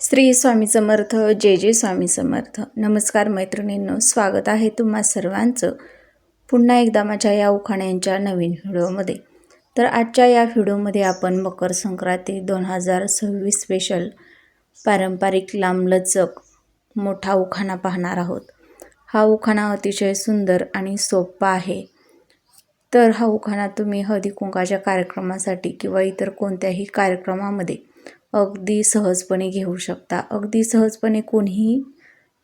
श्री स्वामी समर्थ जय जय स्वामी समर्थ. नमस्कार मैत्रिणींनो स्वागत आहे तुम्हा सर्वांचं पुन्हा एकदा माझ्या या उखाण्यांच्या नवीन व्हिडिओमध्ये. तर आजच्या या व्हिडिओमध्ये आपण मकर संक्रांती दोन हजार सव्वीस स्पेशल पारंपरिक लांबलचक मोठा उखाणा पाहणार आहोत. हा उखाणा अतिशय सुंदर आणि सोपा आहे. तर हा उखाणा तुम्ही हळदी कुंकाच्या कार्यक्रमासाठी किंवा इतर कोणत्याही कार्यक्रमामध्ये अगदी सहजपणे घेऊ शकता. अगदी सहजपणे कोणीही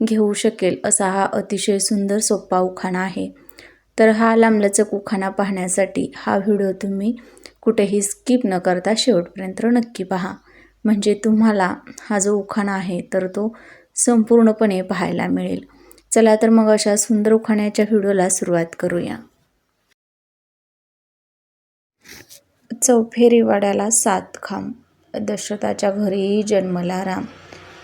घेऊ शकेल असा हा अतिशय सुंदर सोपा उखाणा आहे. तर हा लांबलचक उखाणा पाहण्यासाठी हा व्हिडिओ तुम्ही कुठेही स्किप न करता शेवटपर्यंत नक्की पहा. म्हणजे तुम्हाला हा जो उखाणा आहे तर तो संपूर्णपणे पाहायला मिळेल. चला तर मग अशा सुंदर उखाण्याच्या व्हिडिओला सुरुवात करूया. चौफेरी वाड्याला सात खांब दशरथाच्या घरी जन्मला राम.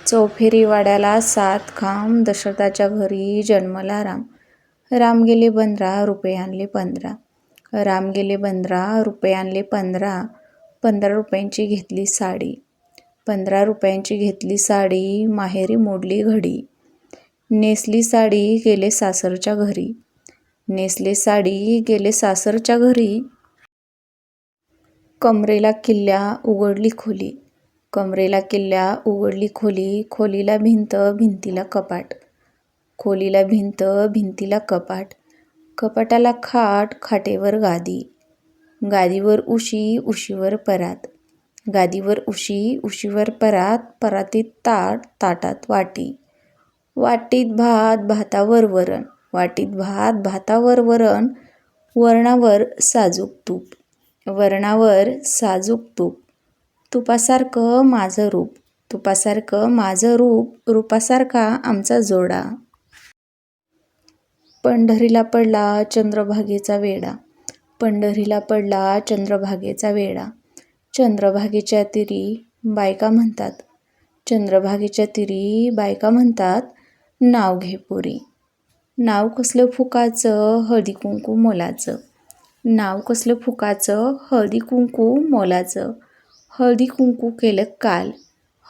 चौफेरी वाड्याला सात खांब दशरथाच्या घरी जन्मला राम. राम गेले पंधरा रुपये आणले पंधरा. राम गेले पंधरा रुपये आणले पंधरा. पंधरा रुपयांची घेतली साडी. पंधरा रुपयांची घेतली साडी माहेरी मोडली घडी. नेसली साडी गेले सासरच्या घरी. नेसले साडी गेले सासरच्या घरी. कमरेला किल्ल्या उघडली खोली. कमरेला किल्ल्या उघडली खोली खोलीला भिंत भिंतीला कपाट. खोलीला भिंत भिंतीला कपाट. कपाटाला खाट खाटेवर गादी. गादीवर उशी उशीवर परात. गादीवर उशी उशीवर परात परातीत ताट ताटात वाटी. वाटीत भात भातावर वरण. वाटीत भात भातावर वरण. वरणावर साजूक तूप. वरणावर साजूक तूप. तुपासारखं माझं रूप. तुपासारखं माझं रूप रूपासारखा आमचा जोडा. पंढरीला पडला चंद्रभागेचा वेडा पंढरीला पडला चंद्रभागेचा वेडा चंद्रभागेच्या तिरी बायका म्हणतात. चंद्रभागेच्या तिरी बायका म्हणतात नाव घे पुरी. नाव कसलं फुकाचं हळदी कुंकू मोलाचं. नाव कसलं फुकाचं? हळदी कुंकू मोलाचं. हळदी कुंकू केलं काल.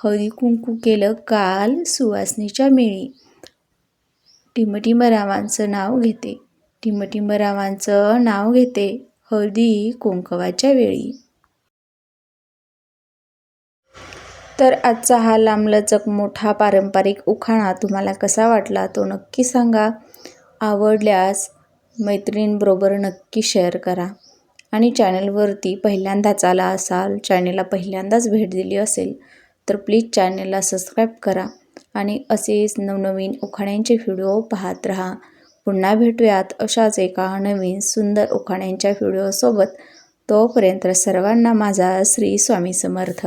हळदी कुंकू केलं काल सुवासनीच्या मेळी टिमटिमरावांचं नाव घेते. टिमटिमरावांचं नाव घेते. हळदी कुंकवाच्या वेळी. तर आजचा हा लांबलचक मोठा पारंपरिक उखाणा तुम्हाला कसा वाटला तो नक्की सांगा. आवडल्यास मैत्रिणींबरोबर नक्की शेअर करा. आणि चॅनलवरती पहिल्यांदाच आला असाल चॅनलला पहिल्यांदाच भेट दिली असेल तर प्लीज चॅनलला सबस्क्राईब करा आणि असेच नवनवीन उखाण्यांचे व्हिडिओ पाहत राहा. पुन्हा भेटूयात अशाच एका नवीन सुंदर उखाण्यांच्या व्हिडिओसोबत तोपर्यंत सर्वांना माझा श्री स्वामी समर्थ.